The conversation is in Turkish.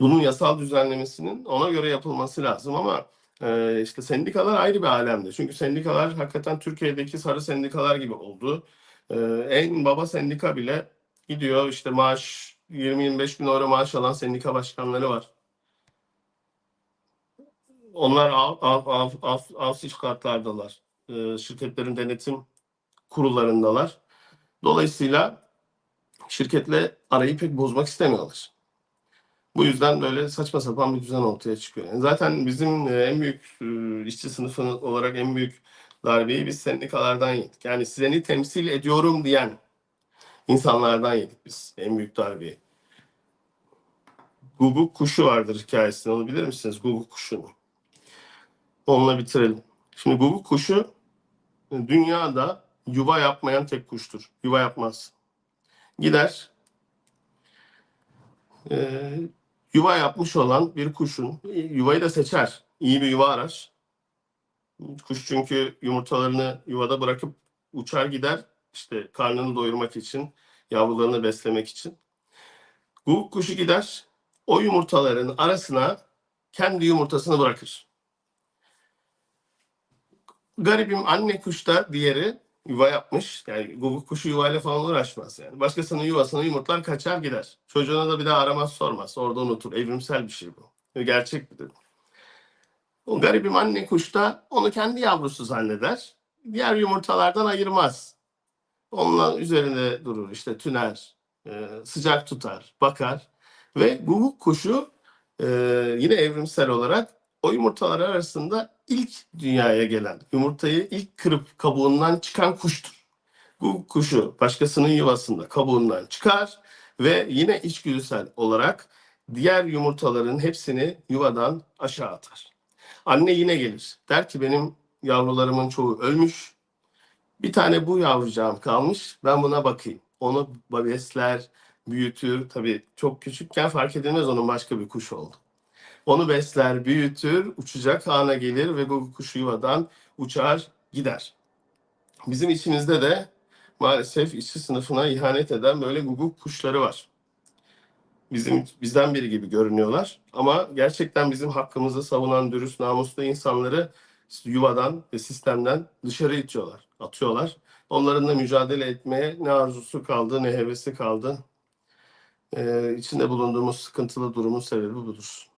bunun yasal düzenlemesinin ona göre yapılması lazım ama e, işte sendikalar ayrı bir alemde. Çünkü sendikalar hakikaten Türkiye'deki sarı sendikalar gibi oldu. E, en baba sendika bile gidiyor işte maaş 20-25 bin euro maaş alan sendika başkanları var. Onlar av, av, av, av, av kartlardalar. E, şirketlerin denetim kurullarındalar. Dolayısıyla şirketle arayı pek bozmak istemiyorlar. Bu yüzden böyle saçma sapan bir düzen ortaya çıkıyor. Yani zaten bizim e, en büyük e, işçi sınıfı olarak en büyük darbeyi biz sendikalardan yedik. Yani seni temsil ediyorum diyen insanlardan yedik biz en büyük darbeyi. Guguk kuşu vardır hikayesini. Onu bilir misiniz? Guguk kuşunu. Onunla bitirelim. Şimdi guguk kuşu e, dünyada yuva yapmayan tek kuştur. Yuva yapmaz. Gider e, yuva yapmış olan bir kuşun e, yuvayı da seçer. İyi bir yuva arar. Kuş çünkü yumurtalarını yuvada bırakıp uçar gider. İşte karnını doyurmak için, yavrularını beslemek için. Guguk kuşu gider. O yumurtaların arasına kendi yumurtasını bırakır. Garibim anne kuş da diğeri yuva yapmış. Yani guguk kuşu yuvayla falan uğraşmaz yani. Başkasının yuvasını yumurtlar kaçar gider. Çocuğuna da bir daha aramaz sormaz. Orada unutur. Evrimsel bir şey bu. Gerçek bir durum. O garibim anne kuş da onu kendi yavrusu zanneder. Diğer yumurtalardan ayırmaz. Onunla üzerinde durur. işte tüner, e, sıcak tutar, bakar. Ve guguk kuşu e, yine evrimsel olarak o yumurtalar arasında ilk dünyaya gelen, yumurtayı ilk kırıp kabuğundan çıkan kuştur. Bu kuşu başkasının yuvasında kabuğundan çıkar ve yine içgüdüsel olarak diğer yumurtaların hepsini yuvadan aşağı atar. Anne yine gelir. Der ki benim yavrularımın çoğu ölmüş. Bir tane bu yavrucağım kalmış. Ben buna bakayım. Onu besler, büyütür. Tabii çok küçükken fark edilmez onun başka bir kuş oldu. Onu besler, büyütür, uçacak ana gelir ve bu kuşu yuvadan uçar gider. Bizim içimizde de maalesef işçi sınıfına ihanet eden böyle guguk kuşları var. Bizim bizden biri gibi görünüyorlar ama gerçekten bizim hakkımızı savunan dürüst, namuslu insanları yuvadan ve sistemden dışarı itiyorlar, atıyorlar. Onların mücadele etmeye ne arzusu kaldı, ne hevesi kaldı. Ee, içinde bulunduğumuz sıkıntılı durumun sebebi budur.